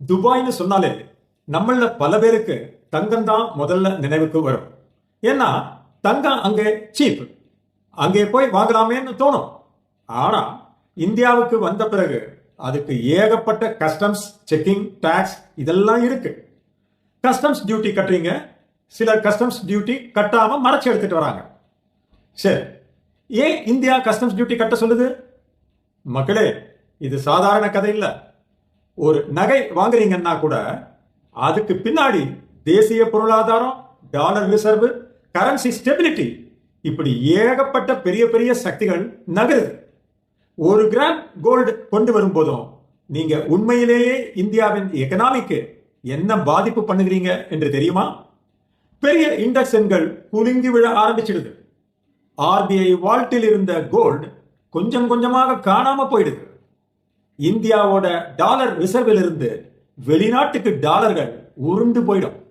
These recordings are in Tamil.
துபாய்னு சொன்னாலே நம்மள பல பேருக்கு தங்கம் தான் முதல்ல நினைவுக்கு வரும். ஏன்னா தங்கம் அங்கே சீப் அங்கே போய் வாங்கலாமேன்னு தோணும். ஆனா இந்தியாவுக்கு வந்த பிறகு அதுக்கு ஏகப்பட்ட கஸ்டம்ஸ் செக்கிங் டாக்ஸ் இதெல்லாம் இருக்கு. கஸ்டம்ஸ் டியூட்டி கட்டுறீங்க சிலர் கஸ்டம்ஸ் டியூட்டி கட்டாம மறைச்சு எடுத்துட்டு வராங்க. சரி ஏன் இந்தியா கஸ்டம்ஸ் டியூட்டி கட்ட சொல்லுது? மக்களே இது சாதாரண கதை இல்லை. ஒரு நகை வாங்குறீங்கன்னா கூட அதுக்கு பின்னாடி தேசிய பொருளாதாரம் டாலர் ரிசர்வு கரன்சி ஸ்டெபிலிட்டி இப்படி ஏகப்பட்ட பெரிய பெரிய சக்திகள் நகருது. ஒரு கிராம் கோல்டு கொண்டு வரும்போதும் நீங்க உண்மையிலேயே இந்தியாவின் எக்கனாமிக்கு என்ன பாதிப்பு பண்ணுகிறீங்க என்று தெரியுமா? பெரிய இண்டெக்ஸ் எண்கள் குலுங்கி விழ ஆரம்பிச்சிடுது. ஆர்பிஐ வால்ட்டில் இருந்த கோல்டு கொஞ்சம் கொஞ்சமாக காணாம போயிடுது. இந்தியாவோட டாலர் ரிசர்வில் இருந்து வெளிநாட்டுக்கு டாலர்கள் உருண்டு போயிடும்.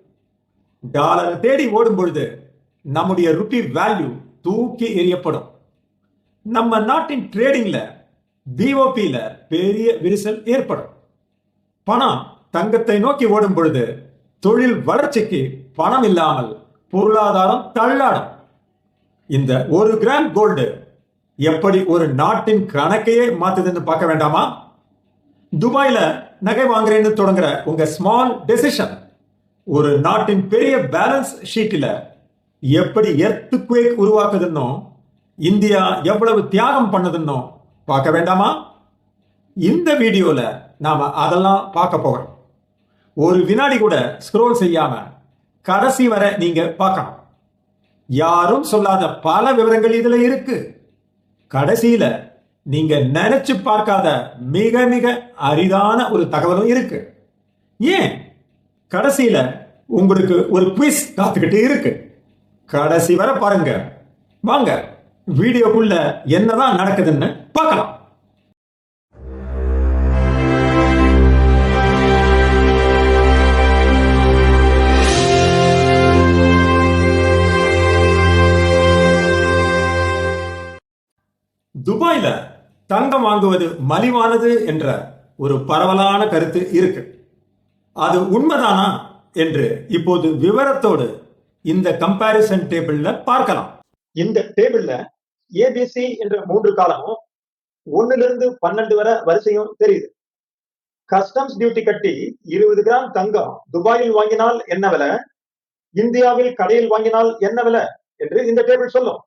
டாலரை தேடி ஓடும் பொழுது நம்முடைய ருபி வேல்யூ தூக்கி எறியப்படும். நம்ம நாட்டின் ட்ரேடிங்ல பிஓபியில பெரிய விரிசல் ஏற்படும். பணம் தங்கத்தை நோக்கி ஓடும் பொழுது தொழில் வளர்ச்சிக்கு பணம் இல்லாமல் பொருளாதாரம் தள்ளாடும். இந்த ஒரு கிராம் கோல்டு எப்படி ஒரு நாட்டின் கணக்கையே மாத்துதுன்னு பார்க்க வேண்டாமா? துபாயில் நகை வாங்குறேன்னு தொடங்குற உங்க ஸ்மால் டெசிஷன் ஒரு நாட்டின் பெரிய பேலன்ஸ் ஷீட்டில் எப்படி எர்த்குவேக் உருவாக்குதுன்னோ இந்தியா எவ்வளவு தியாகம் பண்ணுதுன்னோ பார்க்க வேண்டாமா? இந்த வீடியோவில் நாம் அதெல்லாம் பார்க்க போகிறோம் ஒரு வினாடி கூட ஸ்க்ரோல் செய்யாம கடைசி வரை நீங்க பார்க்கணும் யாரும் சொல்லாத பல விவரங்கள் இதுல இருக்கு. கடைசியில நீங்க நினைச்சு பார்க்காத மிக மிக அரிதான ஒரு தகவலும் இருக்கு. ஏன்? கடைசியில உங்களுக்கு ஒரு குவிஸ் காத்துக்கிட்டு இருக்கு. கடைசி வரை பாருங்க. வாங்க வீடியோக்குள்ள என்னதான் நடக்குதுன்னு பார்க்கலாம். தங்கம் வாங்குவது மலிவானது என்ற ஒரு பரவலான கருத்து இருக்கு. அது உண்மைதானா என்று இப்போது விவரத்தோடு இந்த கம்பாரிசன் டேபிள்ல பார்க்கலாம். இந்த டேபிள்ல ஏபிசி என்ற மூன்று காலமும் ஒண்ணுல இருந்து பன்னெண்டு வரை வரிசையும் தெரியுது. கஸ்டம்ஸ் டியூட்டி கட்டி இருபது கிராம் தங்கம் துபாயில் வாங்கினால் என்ன விலை? இந்தியாவில் கடையில் வாங்கினால் என்ன விலை? என்று இந்த டேபிள் சொல்லும்.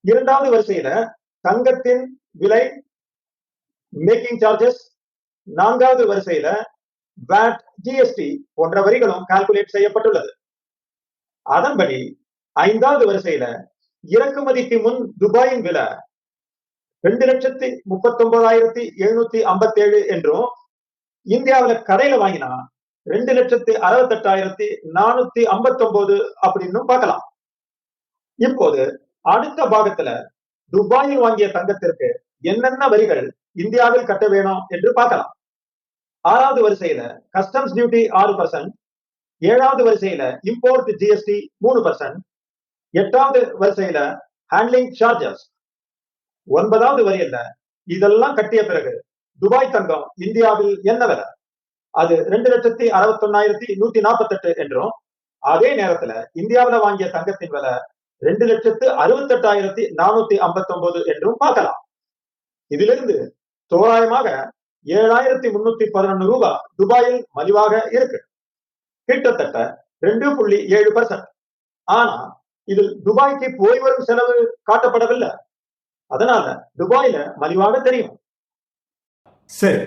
இரண்டாவது வரிசையில தங்கத்தின் விலை மேக்கிங் சார்ஜஸ் நான்காவது வரிசையில வேட் ஜிஎஸ்டி போன்ற வரிகளும் கால்குலேட் செய்யப்பட்டுள்ளது. அதன்படி ஐந்தாவது வரிசையில இறக்குமதிக்கு முன் துபாயின் விலை ரெண்டு லட்சத்தி முப்பத்தி ஒன்பதாயிரத்தி எழுநூத்தி ஐம்பத்தி ஏழு என்றும் இந்தியாவில கடையில வாங்கினா ரெண்டு லட்சத்தி அறுபத்தெட்டாயிரத்தி நானூத்தி ஐம்பத்தி ஒன்பது அப்படின்னு பார்க்கலாம். இப்போது அடுத்த பாகத்துல துபாயில் வாங்கிய தங்கத்திற்கு என்னென்ன வரிகள் இந்தியாவில் கட்ட வேணும் என்று பார்க்கலாம். ஆறாவது வரிசையில கஸ்டம்ஸ் டியூட்டி ஆறு பர்சன்ட் ஏழாவது வரிசையில இம்போர்ட் ஜிஎஸ்டி மூணு பர்சன்ட் எட்டாவது வரிசையில ஹேண்ட்லிங் சார்ஜஸ் ஒன்பதாவது வரியில இதெல்லாம் கட்டிய பிறகு துபாய் தங்கம் இந்தியாவில் என்ன விலை? அது ரெண்டு லட்சத்தி அறுபத்தி ஒன்னாயிரத்தி நூத்தி நாற்பத்தி எட்டு என்றும் அதே நேரத்துல இந்தியாவில வாங்கிய தங்கத்தின் விலை ரெண்டு லட்சத்து அறுபத்தி எட்டாயிரத்தி நானூத்தி ஐம்பத்தி ஒன்பது என்றும் பார்க்கலாம். இதிலிருந்து தோராயமாக ஏழாயிரத்தி முன்னூத்தி பதினொன்னு ரூபாய் துபாயில் மலிவாக இருக்கு. கிட்டத்தட்ட ரெண்டு புள்ளி ஏழு பர்சன்ட் ஆனா இதில் துபாய்க்கு போய் வரும் செலவு காட்டப்படவில்லை. அதனால துபாயில மலிவாக தெரியும். சரி.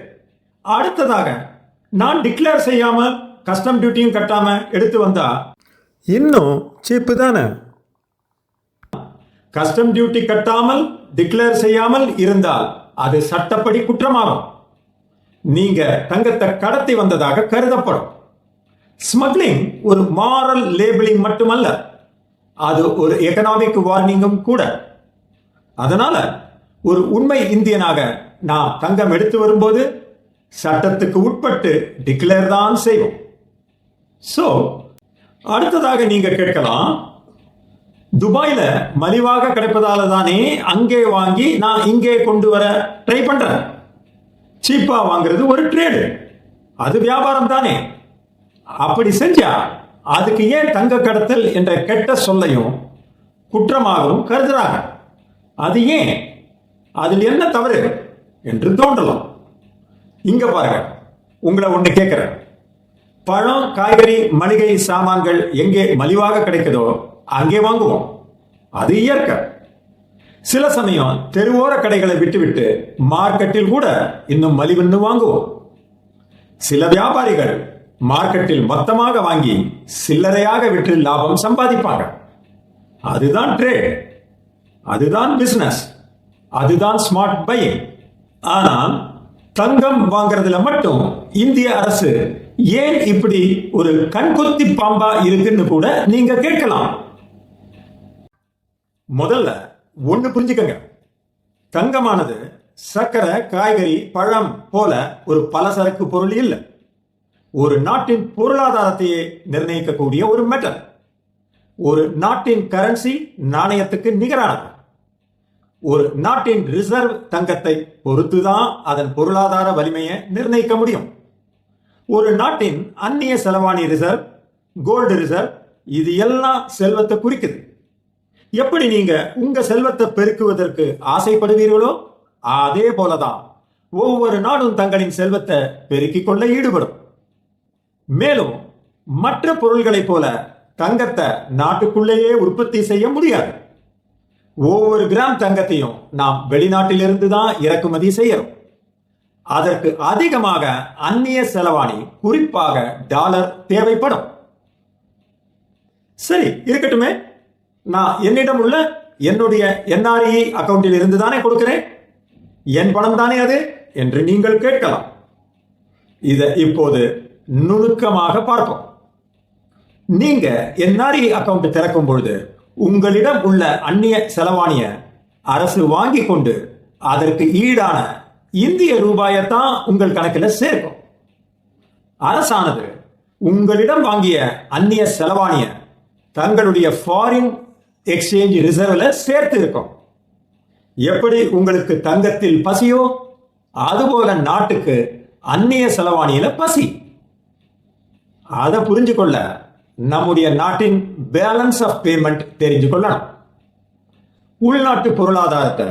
அடுத்ததாக நான் டிக்ளேர் செய்யாம கஸ்டம் டியூட்டியும் கட்டாம எடுத்து வந்தா? இன்னும் சீப்பு தானே? கஸ்டம் டியூட்டி கட்டாமல் டிக்ளேர் செய்யாமல் இருந்தால் அது சட்டப்படி குற்றமாகும். நீங்க தங்கத்தை கடத்தி வந்ததாக கருதப்படும். ஸ்மக்லிங் ஒரு மாரல் லேபிளிங் மட்டுமல்ல. அது ஒரு எக்கனாமிக் வார்னிங்கும் கூட. அதனால ஒரு உண்மை இந்தியனாக நான் தங்கம் எடுத்து வரும்போது சட்டத்துக்கு உட்பட்டு டிக்ளேர் தான் செய்வோம். சோ அடுத்ததாக நீங்க கேட்கலாம் துபாயில மலிவாக கிடைப்பதால தானே அங்கே வாங்கி நான் இங்கே கொண்டு வர ட்ரை பண்றேன். சீப்பா வாங்குறது ஒரு ட்ரேடு அது வியாபாரம் தானே அப்படி செஞ்சா அதுக்கு ஏன் தங்க கடத்தல் என்ற கெட்ட சொல்லையும் குற்றமாகவும் கருதுறாங்க. அது ஏன்? அதில் என்ன தவறு என்று தோன்றலாம். இங்க பாருங்க. உங்களை ஒன்று கேட்கிறேன் பழம் காய்கறி மளிகை சாமான்கள் எங்கே மலிவாக கிடைக்குதோ அங்கே வாங்குவோம். அது இயற்கை. சில சமயம் தெருவோர கடைகளை விட்டுவிட்டு மார்க்கெட்டில் கூட இன்னும் மலிவுன்னு வாங்குவோம். சில வியாபாரிகள் மார்க்கெட்டில் மொத்தமாக வாங்கி சில்லறையாக விற்று லாபம் சம்பாதிப்பாங்க. அதுதான் ட்ரேட். அதுதான் பிசினஸ். அதுதான் ஸ்மார்ட் பையிங். ஆனால் தங்கம் வாங்குறதுல மட்டும் இந்திய அரசு ஏன் இப்படி ஒரு கண்கொத்தி பாம்பா இருக்குன்னு கூட நீங்க கேட்கலாம். முதல்ல ஒண்ணு புரிஞ்சுக்கங்க. தங்கமானது சர்க்கரை காய்கறி பழம் போல ஒரு பலசரக்கு பொருள் இல்லை. ஒரு நாட்டின் பொருளாதாரத்தையே நிர்ணயிக்கக்கூடிய ஒரு மெட்டல் ஒரு நாட்டின் கரன்சி நாணயத்துக்கு நிகரானது. ஒரு நாட்டின் ரிசர்வ் தங்கத்தை பொறுத்துதான் அதன் பொருளாதார வலிமையை நிர்ணயிக்க முடியும். ஒரு நாட்டின் அந்நிய செலவாணி ரிசர்வ் கோல்டு ரிசர்வ் இது எல்லாம் செல்வத்தை குறிக்குது. எப்படி நீங்க உங்க செல்வத்தை பெருக்குவதற்கு ஆசைப்படுவீர்களோ அதே போலதான் ஒவ்வொரு நாடும் தங்களின் செல்வத்தை பெருக்கிக் கொள்ள ஈடுபடும். மேலும் மற்ற பொருள்களைப் போல தங்கத்தை நாட்டுக்குள்ளேயே உற்பத்தி செய்ய முடியாது. ஒவ்வொரு கிராம் தங்கத்தையும் நாம் வெளிநாட்டிலிருந்து தான் இறக்குமதி செய்யறோம். அதற்கு அதிகமாக அந்நிய செலவாணி குறிப்பாக டாலர் தேவைப்படும். சரி இருக்கட்டுமே. நான் என்னிடம் உள்ள என்னுடைய என்ஆர்இ அக்கௌண்டில் இருந்து தானே கொடுக்கிறேன்? என் பணம் தானே அது? என்று நீங்கள் கேட்கலாம். இதை இப்போது நுணுக்கமாக பார்ப்போம். நீங்க என்ஆர்இ அக்கௌண்ட் திறக்கும் பொழுது உங்களிடம் உள்ள அந்நிய செலவாணிய அரசு வாங்கி கொண்டு அதற்கு ஈடான இந்திய ரூபாயத்தான் உங்கள் கணக்கில் சேர்க்கும். அரசானது உங்களிடம் வாங்கிய அந்நிய செலவாணிய தங்களுடைய ஃபாரின் எக்ஸ்சேஞ்ச் ரிசர்வ்ல சேர்த்து இருக்கும். எப்படி உங்களுக்கு தங்கத்தில் பசியோ அதுபோல நாட்டுக்கு அந்நிய செலவாணியில பசி. அதை புரிஞ்சு கொள்ள நம்முடைய நாட்டின் பேலன்ஸ் ஆஃப் பேமெண்ட் தெரிஞ்சு கொள்ளணும் உள்நாட்டு பொருளாதாரத்தை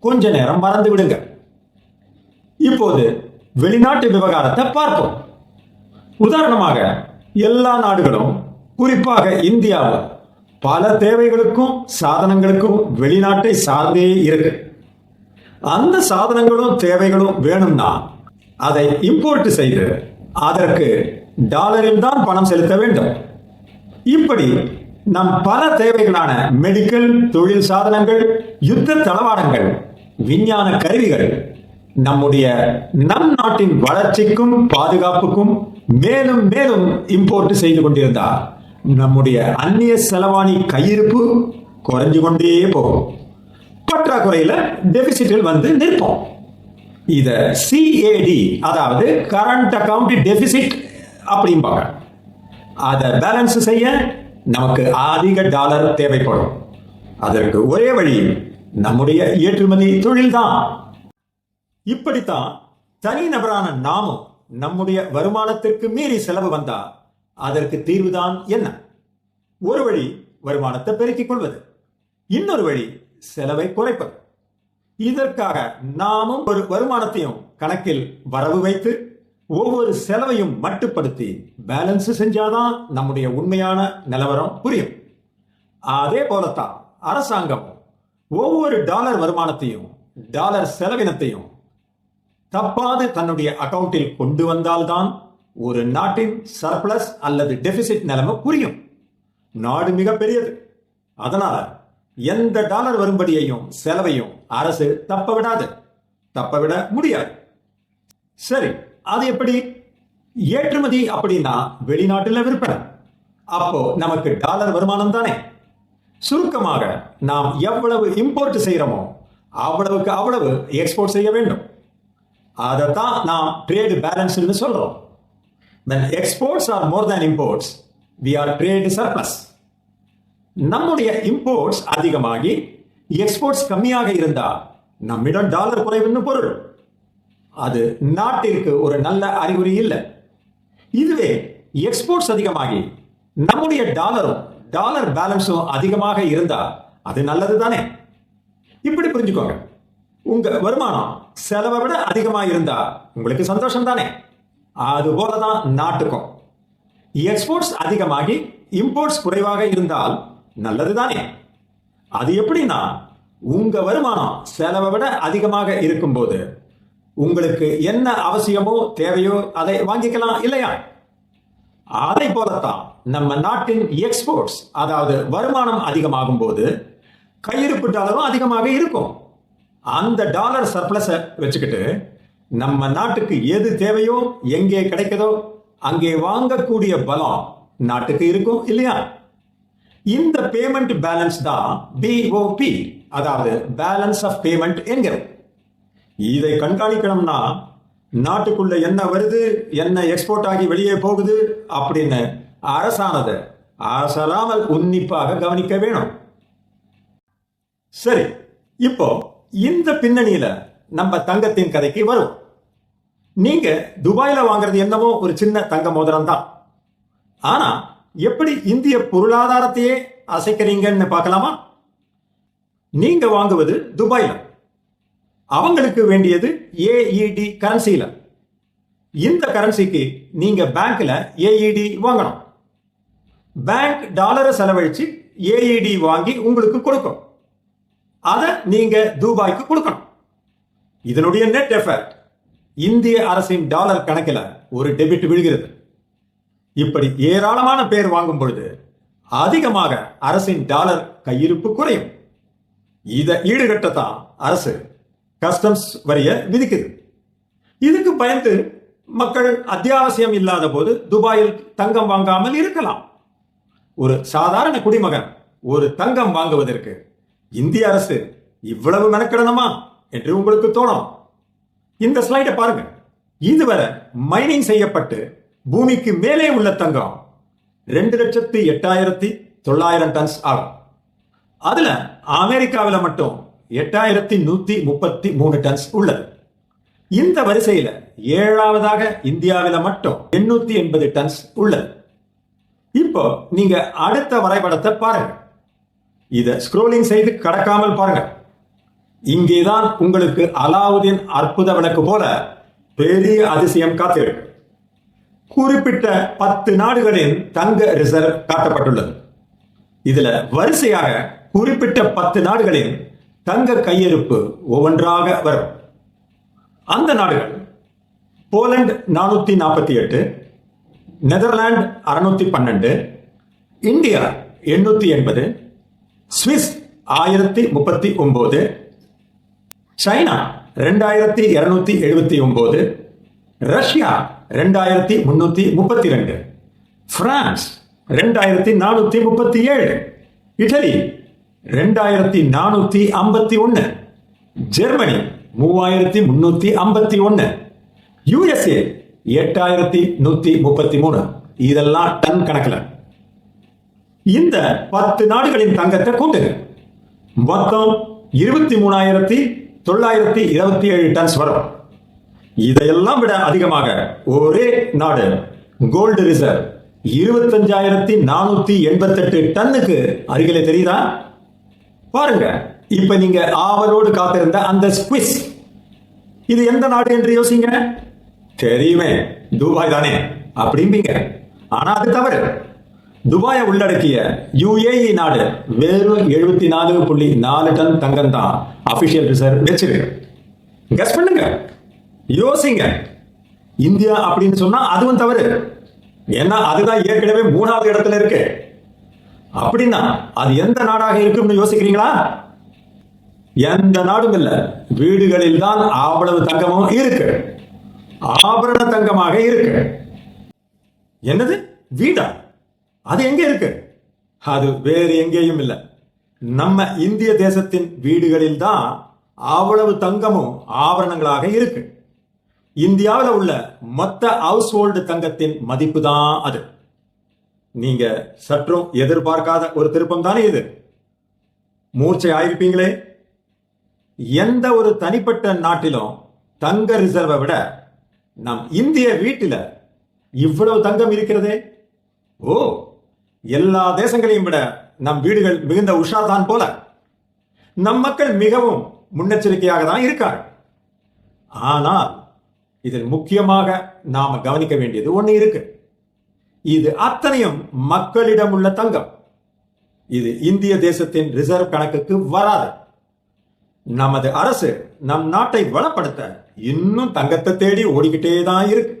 கொஞ்ச நேரம் மறந்து விடுங்க. இப்போது வெளிநாட்டு விவகாரத்தை பார்ப்போம். உதாரணமாக எல்லா நாடுகளும் குறிப்பாக இந்தியாவும் பல தேவைகளுக்கும் சாதனங்களுக்கும் வெளிநாட்டை சார்ந்தே இருக்கு. அந்த சாதனங்களும் தேவைகளும் வேணும்னா அதை இம்போர்ட் செய்து அதற்கு டாலரில் தான் பணம் செலுத்த வேண்டும். இப்படி நம் பல தேவைகளான மெடிக்கல் தொழில் சாதனங்கள் யுத்த தளவாடங்கள் விஞ்ஞான கருவிகள் நம்முடைய நம் நாட்டின் வளர்ச்சிக்கும் பாதுகாப்புக்கும் மேலும் மேலும் இம்போர்ட் செய்து கொண்டிருந்தார். நம்முடைய அந்நிய செலவாணி கையிருப்பு குறைஞ்சு கொண்டே போகும். பற்றாக்குறையில் டெபிசிட்டில் வந்து நிற்போம். இத சிஏடி அதாவது கரண்ட் அக்கவுண்ட் டெபிசிட் அப்படிம்பாங்க. அதை பேலன்ஸ் செய்ய நமக்கு அதிக டாலர் தேவைப்படும். அதற்கு ஒரே வழி நம்முடைய ஏற்றுமதி தொழில்தான். இப்படித்தான் தனிநபரான நாமும் நம்முடைய வருமானத்திற்கு மீறி செலவு வந்தா அதற்கு தீர்வுதான் என்ன? ஒரு வழி வருமானத்தை பெருக்கிக் கொள்வது. இன்னொரு வழி செலவை குறைப்பது. இதற்காக நாமும் ஒரு வருமானத்தையும் கணக்கில் வரவு வைத்து ஒவ்வொரு செலவையும் மட்டுப்படுத்தி பேலன்ஸ் செஞ்சாதான் நம்முடைய உண்மையான நிலவரம் புரியும். அதே போலத்தான் அரசாங்கம் ஒவ்வொரு டாலர் வருமானத்தையும் டாலர் செலவினத்தையும் தப்பாது தன்னுடைய அக்கவுண்டில் கொண்டு வந்தால்தான் ஒரு நாட்டின் சர்ப்ளஸ் அல்லது டெபிசிட் நிலைமை புரியும். நாடு மிக பெரியது அதனால எந்த டாலர் வரும்படியையும் செலவையும் அரசு தப்ப விடாது தப்ப விட முடியாது. சரி அது எப்படி? ஏற்றுமதி அப்படின்னா வெளிநாட்டில் விற்பனை. அப்போ நமக்கு டாலர் வருமானம் தானே? சுருக்கமாக நாம் எவ்வளவு இம்போர்ட் செய்கிறோமோ அவ்வளவுக்கு அவ்வளவு எக்ஸ்போர்ட் செய்ய வேண்டும். அதைத்தான் நாம் ட்ரேடு பேலன்ஸ் சொல்றோம். When exports are more than imports. We are trade surplus. நம்முடைய இம்போர்ட்ஸ் அதிகமாகி எக்ஸ்போர்ட்ஸ் கம்மியாக இருந்தா நம்மிடம் டாலர் குறைவுன்னு பொருள். அது நாட்டிற்கு ஒரு நல்ல அறிகுறி இல்லை. இதுவே எக்ஸ்போர்ட்ஸ் அதிகமாகி நம்முடைய டாலரும் டாலர் பேலன்ஸும் அதிகமாக இருந்தா அது நல்லது தானே? இப்படி புரிஞ்சுக்கோங்க. உங்க வருமானம் செலவை விட அதிகமாக இருந்தா உங்களுக்கு சந்தோஷம் தானே? அது போலதான் நாட்டுக்கும். எக்ஸ்போர்ட்ஸ் அதிகமாகி இம்போர்ட்ஸ் குறைவாக இருந்தால் நல்லது தானே அது எப்படின்னா உங்க வருமானம் செலவை விட அதிகமாக இருக்கும்போது உங்களுக்கு என்ன அவசியமோ தேவையோ அதை வாங்கிக்கலாம் இல்லையா? அதை போலத்தான் நம்ம நாட்டின் எக்ஸ்போர்ட்ஸ் அதாவது வருமானம் அதிகமாகும் போது கையிருப்பு டாலரும் அதிகமாக இருக்கும். அந்த டாலர் சர்ப்ளஸை வச்சுக்கிட்டு நம்ம நாட்டுக்கு எது தேவையோ எங்கே கிடைக்குதோ அங்கே வாங்கக்கூடிய பலம் நாட்டுக்கு இருக்கும் இல்லையா? இந்த பேமெண்ட் பேலன்ஸ் தான் பிஓபி அதாவது பேலன்ஸ் ஆஃப் பேமெண்ட் என்கிறோம் இதை கண்காணிக்கணும்னா நாட்டுக்குள்ள என்ன வருது என்ன எக்ஸ்போர்ட் ஆகி வெளியே போகுது அப்படின்னு அரசானது அரசராமல் உன்னிப்பாக கவனிக்க வேணும். சரி இப்போ இந்த பின்னணியில நம்ம தங்கத்தின் கதைக்கு வரும் நீங்க துபாயில வாங்குறது என்னவோ ஒரு சின்ன தங்க மோதிரம் தான். ஆனா எப்படி இந்திய பொருளாதாரத்தையே அசைக்கிறீங்கன்னு பார்க்கலாமா? நீங்க வாங்குவது துபாயில. அவங்களுக்கு வேண்டியது ஏஇடி கரன்சியில இந்த கரன்சிக்கு நீங்க பேங்க்ல ஏஇடி வாங்கணும். பேங்க் டாலரை செலவழிச்சு ஏஇடி வாங்கி உங்களுக்கு கொடுக்கும். அதை நீங்க துபாய்க்கு கொடுக்கணும். இதனுடைய நெட் எஃபெக்ட் இந்திய அரசின் டாலர் கணக்கில் ஒரு டெபிட் விழுகிறது. இப்படி ஏராளமான பேர் வாங்கும் பொழுது அதிகமாக அரசின் டாலர் கையிருப்பு குறையும். இதை ஈடுகட்டத்தான் அரசு கஸ்டம்ஸ் வரிய விதிக்குது. இதுக்கு பயந்து மக்கள் அத்தியாவசியம் இல்லாத போது துபாயில் தங்கம் வாங்காமல் இருக்கலாம். ஒரு சாதாரண குடிமகன் ஒரு தங்கம் வாங்குவதற்கு இந்திய அரசு இவ்வளவு மெனக்கிடணுமா என்று உங்களுக்கு தோணும். இந்த ஸ்லைடை பாருங்க. இதுவரை மைனிங் செய்யப்பட்டு பூமிக்கு மேலே உள்ள தங்கம் ரெண்டு லட்சத்தி எட்டாயிரத்தி தொள்ளாயிரம் டன்ஸ் ஆகும். அதுல அமெரிக்காவில மட்டும் எட்டாயிரத்தி நூத்தி முப்பத்தி மூணு டன்ஸ் உள்ளது. இந்த வரிசையில ஏழாவதாக இந்தியாவில மட்டும் எண்ணூத்தி எண்பது டன்ஸ் உள்ளது. இப்போ நீங்க அடுத்த வரைபடத்தை பாருங்க. இத ஸ்க்ரோலிங் செய்து கடக்காமல் பாருங்க. இங்கேதான் உங்களுக்கு அலாவுதீன் அற்புத விளக்கு போல பெரிய அதிசயம் காத்திருக்கு குறிப்பிட்ட பத்து நாடுகளின் தங்க ரிசர்வ் காட்டப்பட்டுள்ளது. இதுல வரிசையாக குறிப்பிட்ட பத்து நாடுகளின் தங்க கையிருப்பு ஒவ்வொன்றாக வரும். அந்த நாடுகள் போலந்து நானூத்தி நாற்பத்தி எட்டு நெதர்லாந்து அறுநூத்தி பன்னெண்டு இந்தியா எண்ணூத்தி எண்பது சுவிஸ் ஆயிரத்தி முப்பத்தி ஒன்பது சைனா ரெண்டாயிரத்தி இருநூத்தி எழுபத்தி ஒன்பது ரஷ்யா ரெண்டாயிரத்தி முன்னூத்தி முப்பத்தி ரெண்டு பிரான்ஸ் ரெண்டாயிரத்தி நானூத்தி முப்பத்தி ஏழு இட்டலி ரெண்டாயிரத்தி நானூத்தி ஐம்பத்தி ஒன்று ஜெர்மனி மூவாயிரத்தி முன்னூத்தி ஐம்பத்தி ஒன்று யுஎஸ்ஏ எட்டாயிரத்தி நூத்தி முப்பத்தி மூணு. இதெல்லாம் டன் கணக்கில். இந்த பத்து நாடுகளின் தங்கத்தை கூட்டுங்க. மொத்தம் இருபத்தி மூணாயிரத்தி தொள்ளாயிரத்தி இருபத்தி ஏழு டன்ஸ் வரும். இதையெல்லாம் விட அதிகமாக ஒரே நாடு கோல்டு ரிசர்வ் இருபத்தஞ்சாயிரத்தி நானூத்தி எண்பத்தெட்டு டன்னுக்கு அருகிலே தெரியுதா? பாருங்க. இப்ப நீங்க ஆவலோடு காத்திருந்த அந்த ஸ்குவிஸ் இது எந்த நாடு என்று யோசிங்க? தெரியுமே. துபாய் தானே. அப்படிம்பீங்க. ஆனா அது தவறு. துபாயை உள்ளடக்கிய யுஏஇ நாடு வெறும் எழுபத்தி நாலு புள்ளி நாலு டன் தங்கம் தான் அபிஷியல் ரிசர்வ் வச்சிருக்கு. கஸ் பண்ணுங்க. யோசிங்க. இந்தியா அப்படின்னு சொன்னா அதுவும் தவறு. ஏன்னா அதுதான் ஏற்கனவே மூணாவது இடத்துல இருக்கு. அப்படின்னா அது எந்த நாடாக இருக்கும்னு யோசிக்கிறீங்களா? எந்த நாடும் இல்லை. வீடுகளில் தான் அவ்வளவு தங்கமும் இருக்கு. ஆபரண தங்கமாக இருக்கு. என்னது? வீடா? அது எங்கே இருக்கு? அது வேறு எங்கேயும் இல்லை. நம்ம இந்திய தேசத்தின் வீடுகளில் தான் அவ்வளவு தங்கமும் ஆபரணங்களாக இருக்கு. இந்தியாவில் உள்ள மொத்த ஹவுஸ் ஹோல்டு தங்கத்தின் மதிப்பு தான் அது. நீங்க சற்றும் எதிர்பார்க்காத ஒரு திருப்பம் தானே இது? மூர்ச்சை ஆயிருப்பீங்களே? எந்த ஒரு தனிப்பட்ட நாட்டிலும் தங்க ரிசர்வை விட நம் இந்திய வீட்டில் இவ்வளவு தங்கம் இருக்கிறதே? ஓ எல்லா தேசங்களையும் விட நம் வீடுகள் மிகுந்த உஷார்தான் போல நம் மக்கள் மிகவும் முன்னெச்சரிக்கையாக தான் இருக்கார் ஆனால் இதில் முக்கியமாக நாம கவனிக்க வேண்டியது ஒன்று இருக்கு. இது அத்தனையும் மக்களிடம் உள்ள தங்கம். இது இந்திய தேசத்தின் ரிசர்வ் கணக்குக்கு வராது. நமது அரசு நம் நாட்டை வளப்படுத்த இன்னும் தங்கத்தை தேடி ஓடிக்கிட்டே தான் இருக்கு.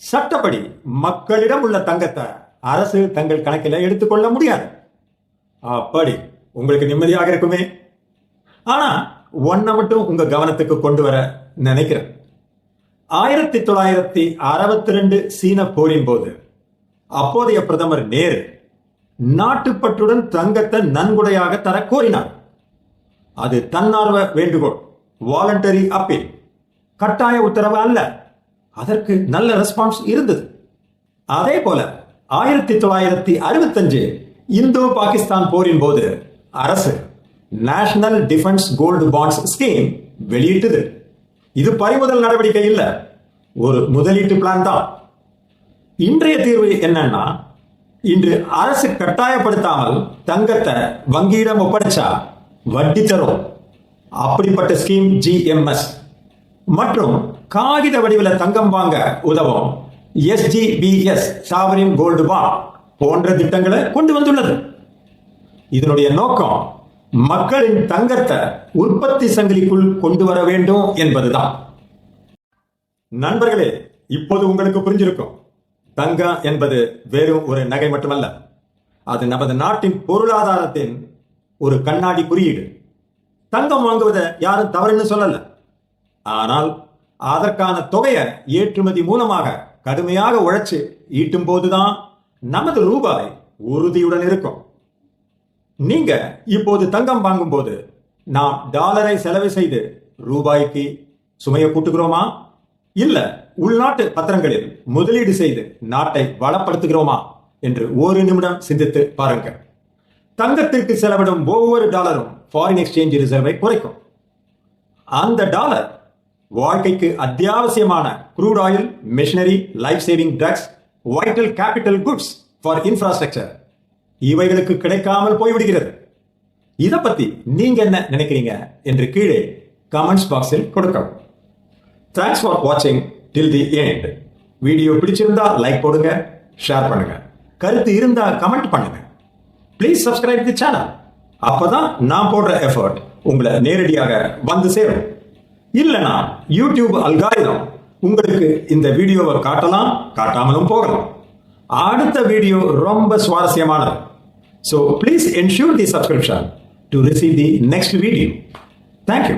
சட்டப்படி மக்களிடம் உள்ள தங்கத்தை அரசு தங்கள் கணக்கில் எடுத்துக்கொள்ள முடியாது. அப்படி உங்களுக்கு நிம்மதியாக இருக்குமே? ஆனா ஒன்ன மட்டும் உங்க கவனத்துக்கு கொண்டு வர நினைக்கிறேன். ஆயிரத்தி தொள்ளாயிரத்தி அறுபத்தி ரெண்டு சீன போரின் போது அப்போதைய பிரதமர் நேரு நாட்டுப்பற்றுடன் தங்கத்தை நன்கொடையாக தர கோரினார். அது தன்னார்வ வேண்டுகோள் வாலண்டரி அப்பீல். கட்டாய உத்தரவு அல்ல. அதற்கு நல்ல ரெஸ்பான்ஸ் இருந்தது. அதே போல ஆயிரத்தி தொள்ளாயிரத்தி அறுபத்தஞ்சு இந்தோ பாகிஸ்தான் போரின் போது அரசு national defence gold bonds scheme வெளியிட்டது. இது பறிமுதல் நடவடிக்கை இல்லை. ஒரு முதலீட்டு பிளான் தான். இன்றைய தீர்வு என்னன்னா இன்று அரசு கட்டாயப்படுத்தாமல் தங்கத்தை வங்கியிடம் ஒப்படைச்சா வட்டி தரும். அப்படிப்பட்ட ஸ்கீம் ஜிஎம்எஸ் மற்றும் காகித வடிவில் தங்கம் வாங்க உதவும். எஸ்ஜிபிஎஸ் சாவரின் கோல்டு பாண்ட் போன்ற திட்டங்களை கொண்டு வந்துள்ளது. இதனுடைய நோக்கம் மக்களின் தங்கத்தை உற்பத்தி சங்கிலிக்குள் கொண்டு வர வேண்டும் என்பதுதான். நண்பர்களே இப்போது உங்களுக்கு புரிஞ்சிருக்கும். தங்கம் என்பது வெறும் ஒரு நகை மட்டுமல்ல. அது நமது நாட்டின் பொருளாதாரத்தின் ஒரு கண்ணாடி குறியீடு. தங்கம் வாங்குவதை யாரும் தவறுன்னு சொல்லல. ஆனால் அதற்கான தொகையை ஏற்றுமதி மூலமாக கடுமையாக உழைச்சு ஈட்டும் போதுதான் நமது ரூபாய் உறுதியுடன் இருக்கும். நீங்க இப்போது தங்கம் வாங்கும் போது நாம் டாலரை செலவு செய்து ரூபாய்க்கு சுமையை கூட்டுகிறோமா? இல்ல உள்நாட்டு பத்திரங்களில் முதலீடு செய்து நாட்டை வளப்படுத்துகிறோமா? என்று ஒரு நிமிடம் சிந்தித்து பாருங்க. தங்கத்திற்கு செலவிடும் ஒவ்வொரு டாலரும் ஃபாரின் எக்ஸ்சேஞ்ச் ரிசர்வை குறைக்கும். அந்த டாலர் வாழ்க்கைக்கு அத்தியாவசியமான crude oil machinery life saving drugs vital capital goods for infrastructure இவைகளுக்கு கிடைக்காமல் போய்விடுகிறது. இதை பத்தி நீங்க என்ன நினைக்கிறீங்க என்று கீழே கமெண்ட்ஸ் பாக்ஸில் கொடுக்கவும். தேங்க்ஸ் ஃபார் வாட்சிங் டில் தி எண்ட் வீடியோ பிடிச்சிருந்தா லைக் போடுங்க ஷேர் பண்ணுங்க. கருத்து இருந்தா கமெண்ட் பண்ணுங்க. ப்ளீஸ் சப்ஸ்கிரைப் தி சேனல் அப்பதான் நான் போடுற எஃபர்ட் உங்களை நேரடியாக வந்து சேரும். இல்லைனா யூடியூப் அல்காயுதம் உங்களுக்கு இந்த வீடியோவை காட்டலாம் காட்டாமலும் போகலாம். அடுத்த வீடியோ ரொம்ப சுவாரஸ்யமானது. So please ensure the subscription to receive the next video thank you